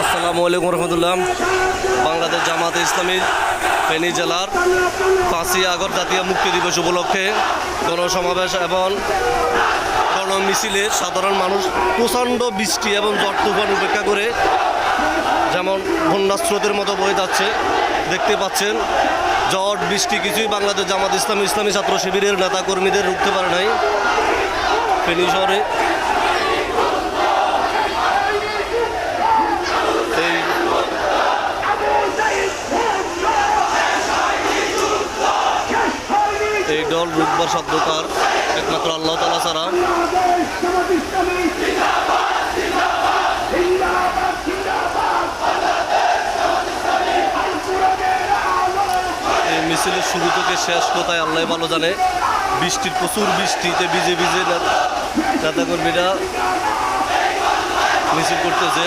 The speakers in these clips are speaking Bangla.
আসসালামু আলাইকুম রহমতুল্লাহ। বাংলাদেশ জামাতে ইসলামী ফেনী জেলার পাঁচই আগস্ট জাতীয় মুক্তি দিবস উপলক্ষে গণসমাবেশ এবং গণমিছিলে সাধারণ মানুষ প্রচণ্ড বৃষ্টি এবং ঝড় তুফান উপেক্ষা করে যেমন বন্যার স্রোতের মতো বয়ে যাচ্ছে। দেখতে পাচ্ছেন, ঝড়, বৃষ্টি কিছুই বাংলাদেশ জামাত ইসলামী ইসলামী ছাত্র শিবিরের নেতা কর্মীদের রুখতে পারে নাই। ফেনী এই দল রুখবার সাধ্যকার, একমাত্র আল্লাহ তালা এই মিছিলের শুরু থেকে শেষ কোথায় আল্লাহ ভালো জানে। বৃষ্টির প্রচুর বৃষ্টিতে ভিজে ভিজে নেতা- নেতাকর্মীরা মিছিল করতেছে।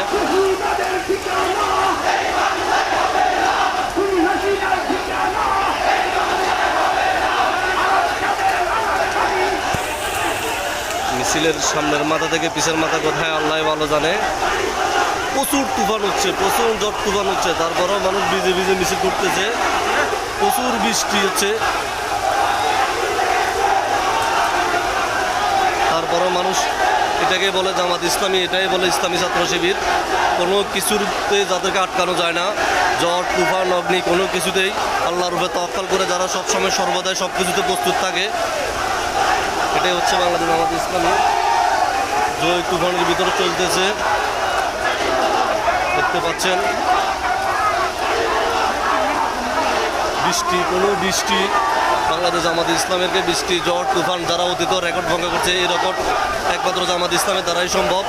মিছিলের সামনের মাথা থেকে পিছের মাথা কোথায়, আল্লাহ ভালো জানে। প্রচুর তুফান হচ্ছে, প্রচুর ঝড় তুফান হচ্ছে। তারপরেও মানুষ ভিজে ভিজে মিছিল করতেছে। প্রচুর বৃষ্টি হচ্ছে। তারপরেও মানুষ, এটাকে বলে জামাত ইসলামী, এটাই বলে ইসলামী ছাত্র শিবির। কোনো কিছুতে যাদেরকে আটকানো যায় না ঝড় তুফান, অগ্নি, কোনো কিছুতেই আল্লাহর রূপে তক্কাল করে যারা সবসময় সর্বদাই সব কিছুতে প্রস্তুত থাকে। এটাই হচ্ছে বাংলাদেশ জামাত ইসলামী। জয় তুফানের ভিতরে চলতেছে। দেখতে পাচ্ছেন। বৃষ্টি, কোনো বৃষ্টি। বাংলাদেশ জামাত ইসলামেরকে বৃষ্টি ঝড় তুফান যারা অতীত রেকর্ড ভঙ্গ করছে। এই রেকর্ড একমাত্র জামাত ইসলামের দ্বারাই সম্ভব।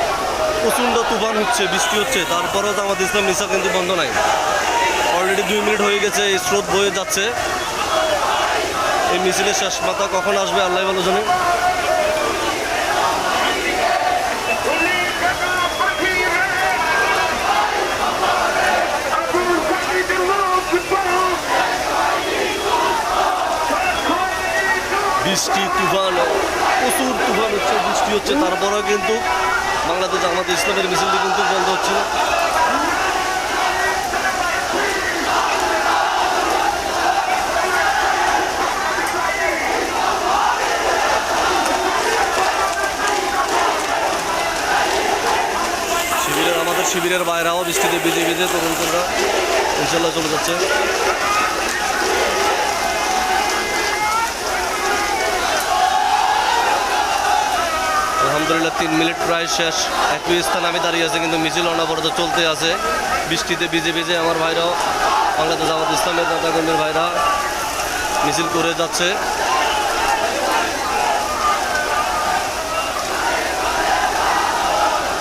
প্রচণ্ড তুফান হচ্ছে, বৃষ্টি হচ্ছে, তারপরেও জামাত ইসলাম নিশা কিন্তু বন্ধ নাই। অলরেডি দুই মিনিট হয়ে গেছে, এই স্রোত বয়ে যাচ্ছে। এই মিছিলের শেষ মাথা কখন আসবে আল্লাহ ভালো জানে। বৃষ্টি, তুফান, প্রচুর তুফান হচ্ছে, বৃষ্টি হচ্ছে, তারপরেও কিন্তু বাংলাদেশ, আমাদের ইসলামের মিছিলটি কিন্তু বন্ধ হচ্ছে। শিবিরের, আমাদের শিবিরের বাইরেও বৃষ্টিতে ভিজে ভিজে তরুণ তরুণরা, ইনশাল্লাহ চলে যাচ্ছে আলহামদুলিল্লাহ, তিন মিনিট প্রায় শেষ। একই স্থানে আমি দাঁড়িয়ে আছি, কিন্তু মিছিল অনবরত চলতে আছে। বৃষ্টিতে ভিজে ভিজে আমার ভাইরাও, বাংলাদেশ জামাত ইসলামের নেতাকর্মীর ভাইরা মিছিল করে যাচ্ছে।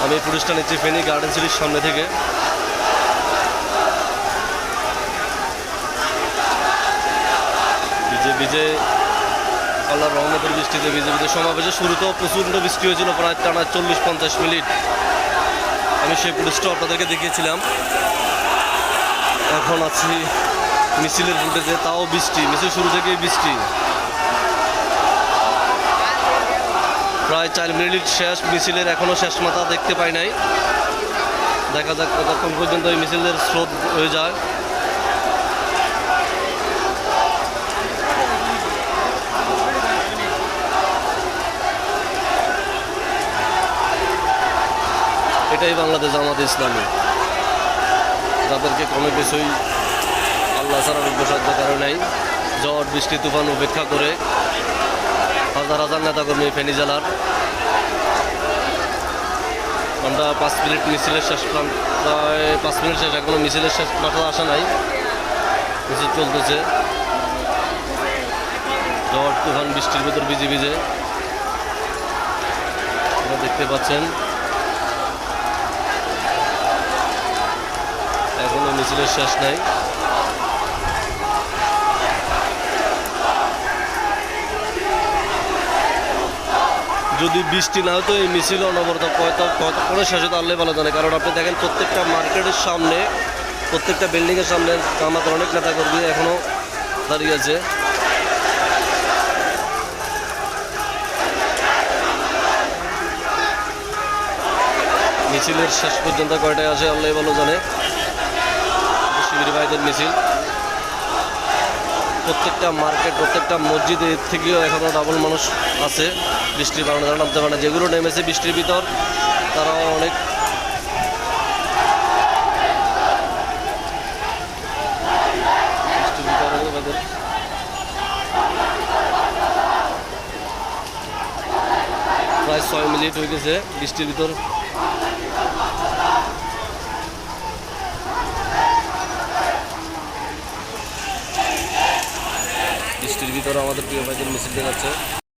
আমি পুলিশটা নিচ্ছি ফেনি গার্ডেন সিটির সামনে থেকে। ভিজে ভিজে আল্লাহর রহমতের বৃষ্টিতে ভিজে সমাবেশের শুরুতেও প্রচণ্ড বৃষ্টি হয়েছিল, প্রায় টানা চল্লিশ পঞ্চাশ মিনিট। আমি সেই পুলিশটা আপনাদেরকে দেখিয়েছিলাম। এখন আছি মিছিলের ফুটেজে তাও বৃষ্টি, মিছিল শুরু থেকেই বৃষ্টি। প্রায় চার মিনিট শেষ, মিছিলের এখনও শেষ মাথা দেখতে পাই নাই। দেখা যাক কতক্ষণ পর্যন্ত এই মিছিলের স্রোত হয়ে যায়। এটাই বাংলাদেশ জামাত ইসলামী। যাদেরকে কমে বেশি আল্লাহ ছাড়া উপসাধ্য কারণ নাই। ঝড়, বৃষ্টি, তুফান উপেক্ষা করে হাজার হাজার নেতাকর্মী ফেনী জেলার। আমরা পাঁচ মিনিট মিছিলের শেষ প্রান্ত প্রায় পাঁচ মিনিট শেষ, এখনও মিছিলের শেষ মাথা আসা নাই। মিছিল চলতেছে। ঝড়, তুফান, বৃষ্টির ভেতর ভিজে ভিজে। দেখতে পাচ্ছেন। এখনও মিছিলের শেষ নাই। যদি বৃষ্টি না হতো, এই মিছিল অনবরত কতক্ষণের শেষ হতো আল্লাহ ভালো জানে। কারণ আপনি দেখেন, প্রত্যেকটা মার্কেটের সামনে, প্রত্যেকটা বিল্ডিংয়ের সামনে আমাদের অনেক নেতাকর্মী এখনও দাঁড়িয়ে আছে। মিছিলের শেষ পর্যন্ত কয়টায় আসে আল্লাহ ভালো জানে। ভাইদের মিছিল প্রত্যেকটা মার্কেট প্রত্যেকটা মসজিদ এর থেকেও এখনও ডাবল মানুষ আছে। বৃষ্টির কারণে, তারা নামতে পারে যেগুলো নেমেছে বৃষ্টির ভিতর তারাও অনেক প্রায় ছয় মিনিট হয়ে গেছে বৃষ্টির ভিতর বৃষ্টির ভিতরে আমাদের প্রিয় ভাইদের মিছিল দেখাচ্ছে।